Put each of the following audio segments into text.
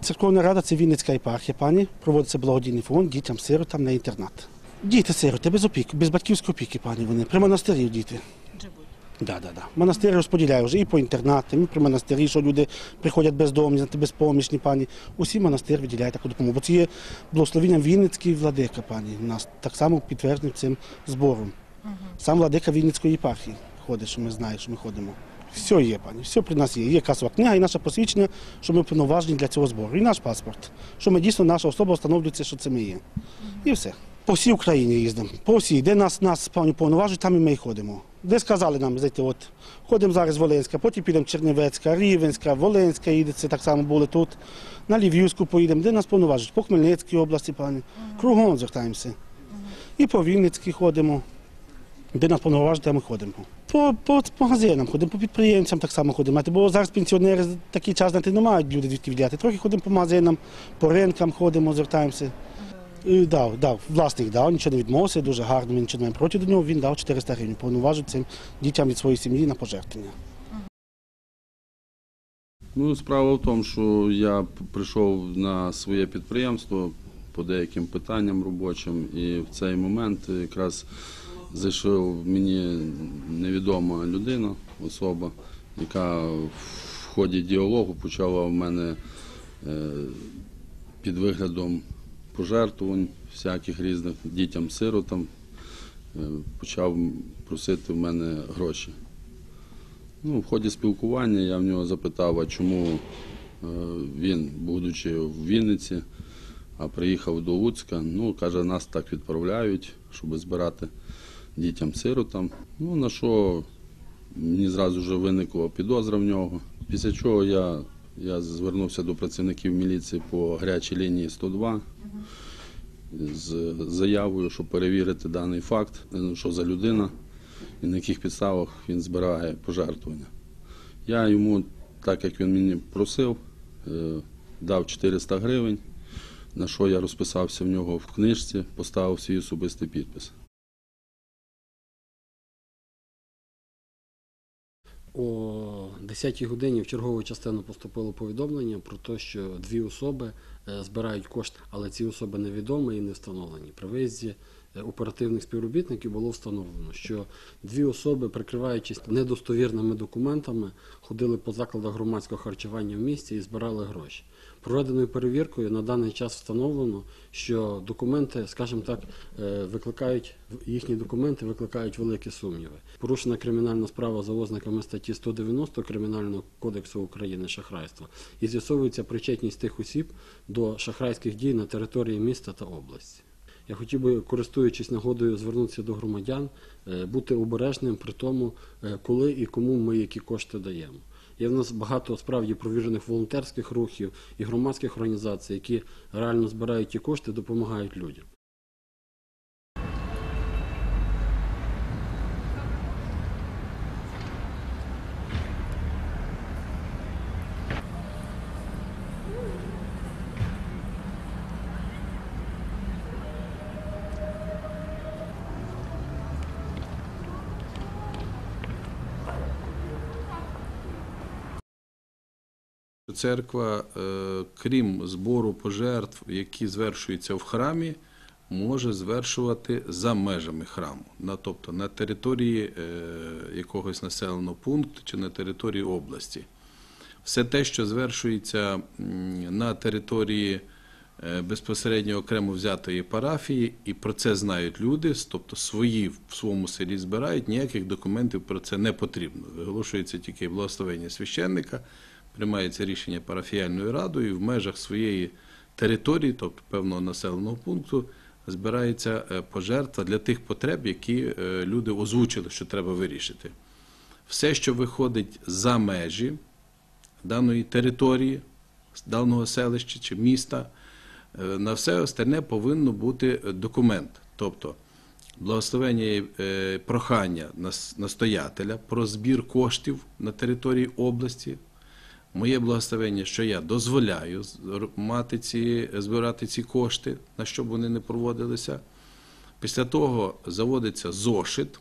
Церковна рада це Вінницька єпархія, пані. Проводиться благодійний фонд дітям сиротам на інтернат. Діти сироти без опіки, без батьківської опіки, пані. Вони при монастирі діти. Да, да, да. Монастир розподіляє вже і по інтернатам, і при монастирі, що люди приходять бездомні, безпомічні, пані. Усі монастир виділяє таку допомогу. Бо це є благословіння Вінницький владика, пані. У нас так само підтверджений цим збором. Сам владика Вінницької єпархії ходить, що ми знаємо, що ми ходимо. Все є, пані, все при нас є. Є касова книга і наше посвідчення, що ми повноважені для цього збору. І наш паспорт, що ми дійсно наша особа встановлюється, що це ми є. І все. По всій Україні їздимо. По всій, де нас, нас пані повноважують, там і ми й ходимо. Де сказали нам, знаєте, от ходимо зараз в Волинська, потім підемо Чернівецька, Рівенська, Волинська їдеться, так само були тут. На Львівську поїдемо, де нас повноважують, по Хмельницькій області, пані. Кругом звертаємося. І по Вінницькій ходимо. Де нас повноважують, де ми ходимо. По, по магазинам ходимо, по підприємцям так само ходимо. Бо зараз пенсіонери такий час знаєте, не мають люди звідки відділяти. Трохи ходимо по магазинам, по ринкам ходимо, звертаємося. Дав, дав, власник дав, нічого не відмовився, дуже гарно, ми нічого не проти до нього, він дав 400 гривень, повноважив цим дітям від своєї сім'ї на пожертвення. Ну, справа в тому, що я прийшов на своє підприємство по деяким питанням робочим, і в цей момент якраз зайшов мені невідома людина, особа, яка в ході діалогу почала в мене е, під виглядом пожертвувань всяких різних дітям-сиротам, е, почав просити в мене гроші. Ну, в ході спілкування я в нього запитав, а чому е, він, будучи в Вінниці, а приїхав до Луцька. Ну, каже, нас так відправляють, щоб збирати дітям-сиротам. Ну, на що мені зразу вже виникла підозра в нього. Після чого я, я звернувся до працівників міліції по гарячій лінії 102 з заявою, щоб перевірити даний факт, що за людина і на яких підставах він збирає пожертвування. Я йому, так як він мені просив, е, дав 400 гривень, на що я розписався в нього в книжці, поставив свій особистий підпис. О 10-й годині в чергову частину поступило повідомлення про те, що дві особи е, збирають кошти, але ці особи невідомі і не встановлені. При виїзді е, оперативних співробітників було встановлено, що дві особи, прикриваючись недостовірними документами, ходили по закладах громадського харчування в місті і збирали гроші. Проведеною перевіркою на даний час встановлено, що документи, скажімо так, е, викликають їхні документи викликають великі сумніви. Порушена кримінальна справа за ознаками статті 190 Кримінального кодексу України шахрайство і з'ясовується причетність тих осіб до шахрайських дій на території міста та області. Я хотів би, користуючись нагодою, звернутися до громадян, е, бути обережним при тому, е, коли і кому ми які кошти даємо. Є в нас багато справді провіжених волонтерських рухів і громадських організацій, які реально збирають ті кошти, допомагають людям. Церква, е, крім збору пожертв, які звершуються в храмі, може звершувати за межами храму, на, тобто на території е, якогось населеного пункту чи на території області. Все те, що звершується на території е, безпосередньо окремо взятої парафії, і про це знають люди, тобто свої в своєму селі збирають, ніяких документів про це не потрібно. Виголошується тільки благословення священника, приймається рішення парафіяльною радою в межах своєї території, тобто певного населеного пункту, збирається е, пожертва для тих потреб, які е, люди озвучили, що треба вирішити. Все, що виходить за межі даної території, даного селища чи міста, е, на все остальне повинно бути документ. Тобто благословення і прохання настоятеля про збір коштів на території області. Моє благословення, що я дозволяю мати ці, збирати ці кошти, на що б вони не проводилися. Після того заводиться зошит,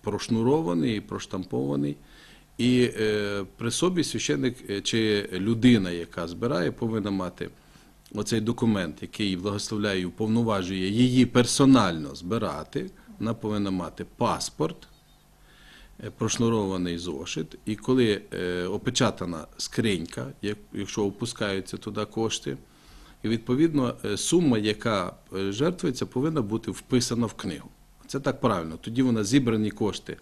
прошнурований і проштампований, І е, при собі священник е, чи людина, яка збирає, повинна мати оцей документ, який благословляє і уповноважує її персонально збирати. Вона повинна мати паспорт, прошнурований зошит, і коли е, опечатана скринька, як- якщо опускаються туди кошти, і відповідно е, сума, яка е, жертвується, повинна бути вписана в книгу. Це так правильно. Тоді вона зібрані кошти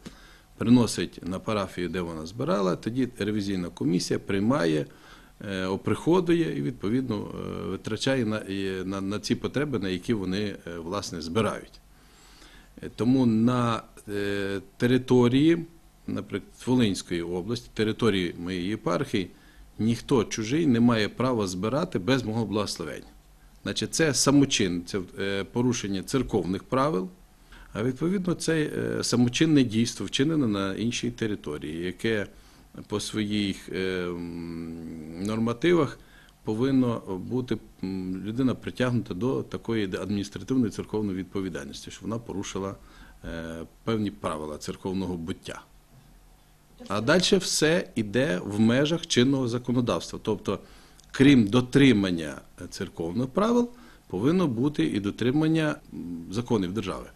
приносить на парафію, де вона збирала, тоді ревізійна комісія приймає, е, оприходує і відповідно е, витрачає на, на, на ці потреби, на які вони е, власне збирають. Е, Тому на е, території, наприклад, Волинської області, території моєї єпархії, ніхто чужий не має права збирати без мого благословення. Значить, це самочин, це е, порушення церковних правил, а відповідно це самочинне дійство вчинене на іншій території, яке по своїх нормативах повинно бути людина притягнута до такої адміністративної церковної відповідальності, що вона порушила е, певні правила церковного буття. А далі все йде в межах чинного законодавства. Тобто, крім дотримання церковних правил, повинно бути і дотримання законів держави.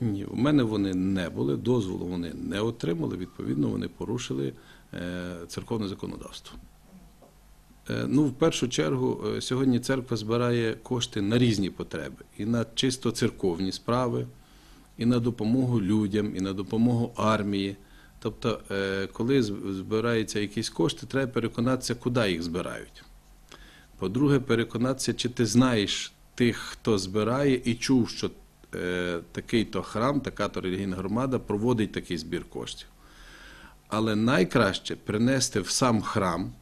Ні, у мене вони не були, дозволу вони не отримали, відповідно, вони порушили е, церковне законодавство. Е, Ну, в першу чергу, е, сьогодні церква збирає кошти на різні потреби: і на чисто церковні справи, і на допомогу людям, і на допомогу армії. Тобто, е, коли збираються якісь кошти, треба переконатися, куди їх збирають. По-друге, переконатися, чи ти знаєш тих, хто збирає, і чув, що такий-то храм, така-то релігійна громада проводить такий збір коштів. Але найкраще принести в сам храм.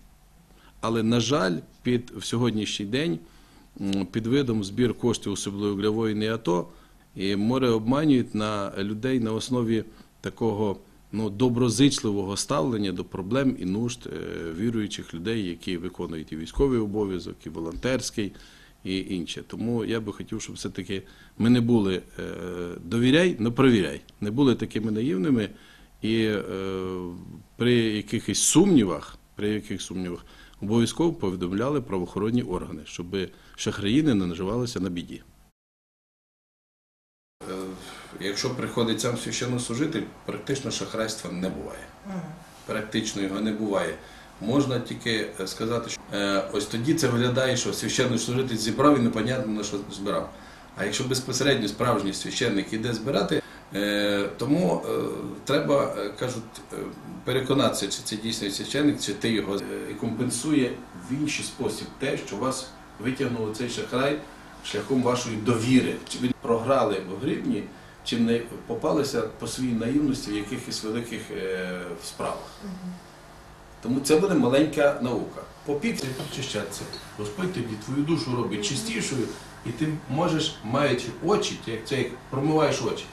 Але, на жаль, під в сьогоднішній день під видом збір коштів, особливо для воїнів АТО, і море обманюють на людей на основі такого ну, доброзичливого ставлення до проблем і нужд е, віруючих людей, які виконують і військовий обов'язок, і волонтерський, і інше. Тому я би хотів, щоб все-таки ми не були е, довіряй, но провіряй, не були такими наївними і е, при якихось сумнівах, при яких сумнівах обов'язково повідомляли правоохоронні органи, щоб шахраїни не наживалися на біді. Е, Якщо приходить сам священнослужитель, практично шахрайства не буває. Практично його не буває. Можна тільки е, сказати, що е, ось тоді це виглядає, що священнослужитель зібрав і непонятно на що збирав. А якщо безпосередньо справжній священник іде збирати, тому е, треба, е, кажуть, е, переконатися, чи це дійсно священник, чи ти його е, компенсує в інший спосіб те, що вас витягнув цей шахрай шляхом вашої довіри. Чи ви програли в гривні, чи не попалися по своїй наївності в якихось великих е, справах. Тому це буде маленька наука. Попіться і прочищатися. Господь тобі твою душу робить чистішою, і ти можеш, маючи очі, як це як промиваєш очі.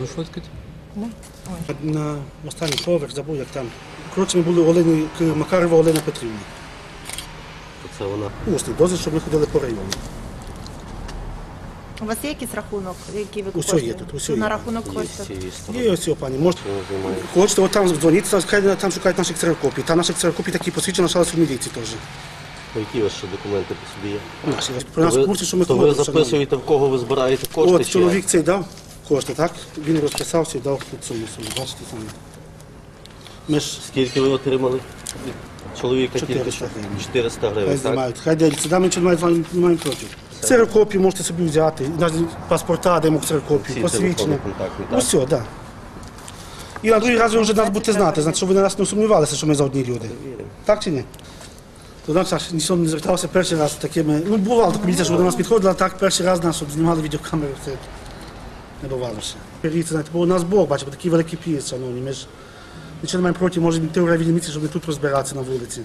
Ви фоткать? На останній поверх забув, як там. Коротше, ми були у Олені Макарова Олена Петрівна. Це вона. Усний дозвіл, щоб ми ходили по району. У вас є якийсь рахунок, який ви Усьо є тут, усьо на є. рахунок з. Є ось цього пані. Може, Вона займає. хочете, от там дзвоніть, там, шукають- наших ксерокопій. Там наших ксерокопій такі посвідчені лишалися в міліції теж. Ну, Які у вас ще документи по собі є? Наші. Про нас в курсі, що ми то ви шановні. записуєте, в кого ви збираєте кошти? От чи чоловік цей дав кошти, так? Він розписався і дав тут цьому собі. Бачите саме. Ми ж Скільки ви отримали від чоловіка? 400 що? гривень. 400 хай гривень, так? знімають. Хай діляться. Да, ми нічого не маємо- не маємо проти. Ксерокопії можете собі взяти. Навіть паспорта даємо ксерокопії, Всі посвідчення. телефони контактні, так? все, так. Да. І на другий раз ви вже нас будете знати, значить, щоб ви на нас не сумнівалися, що ми за одні люди. Так чи ні? То нам ніхто не звертався перший раз такими. Ну, бувало така поліція, що до нас підходила, так перший раз нас, щоб знімали відеокамери, це не бувало ще. Періться, знаєте, бо у нас Бог, бачите, такий великий піс, шановні. Ми ж нічого не маємо проти, може йти у райвідміці, щоб не тут розбиратися на вулиці.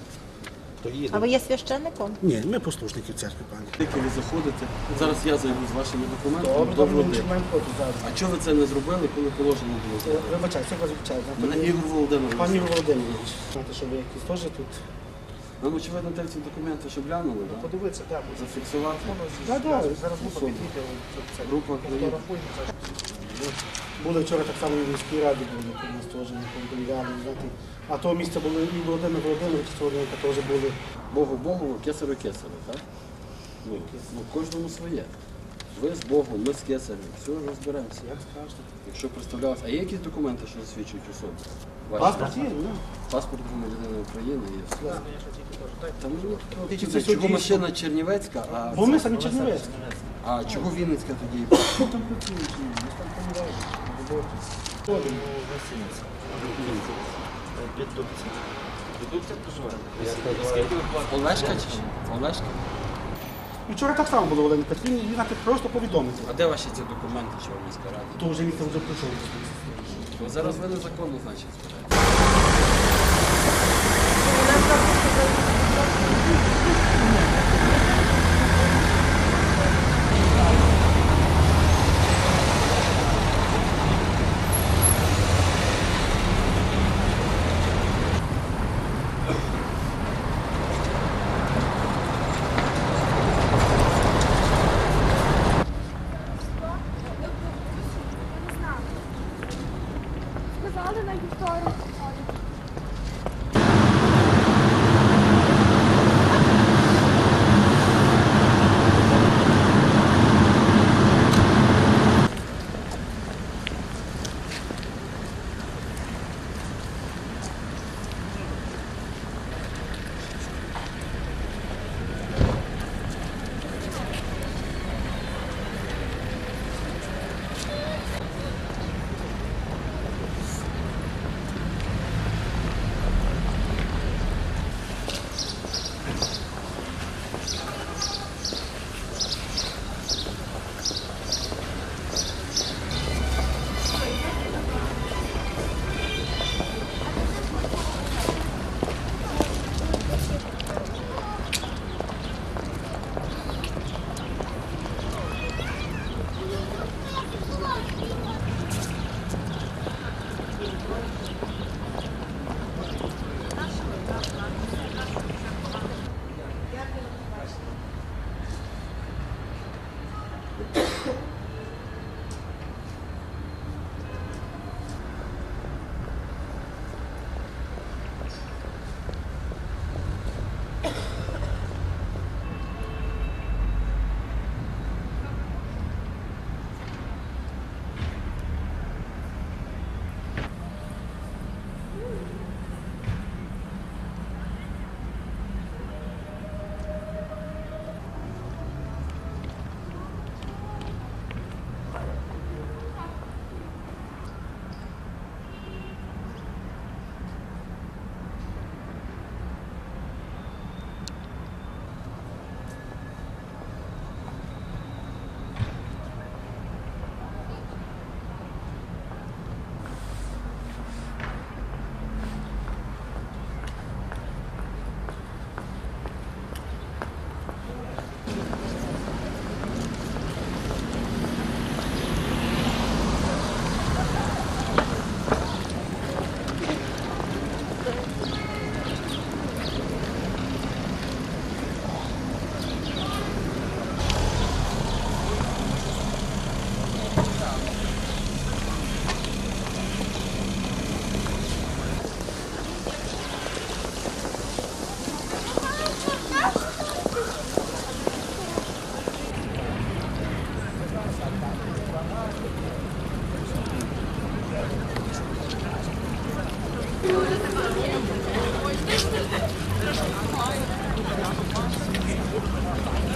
То. А ви є священником? Ні, ми послушники церкви, пані. Тільки ви заходите. Зараз я зайду з вашими документами. Добре, до добре, ми не маємо проти зараз. А чого ви це не зробили, коли положено було? Вибачай, все вибачай. Мене Ігор Володимирович. Пані Володимирович, знаєте, що ви якісь теж тут Нам очевидно те ці документи, щоб глянули, да? Подивитися, так. зафіксувати. Так, так. Зараз група підійде. Група приїде. Були вчора так само і в міській раді, були, у нас теж не повідомляли, знаєте. А того місця були і Володимир Володимирович, Солоненко теж були. Богу Богу, кесарю кесарю, так? Ну, ну, кожному своє. Ви з Богом, ми з кесарем. Все, розберемося. Як скажете? Якщо представлялися. А є якісь документи, що засвідчують особу? Паспорт є, ну. Паспорт громадянина України є все. Та мені Тільки це чого машина Чернівецька, а, Бо ми самі Чернівецькі. а чого Вінницька тоді? Там працюють, ну, ми там помираємо. Ходимо. Олешка чи що? Олешка? Вчора так само було Олені Петрівні, знаєте, просто повідомити. А де ваші ці документи, що в міській раді? То вже ніхто вже прийшов. Ви зараз ви незаконно, значить,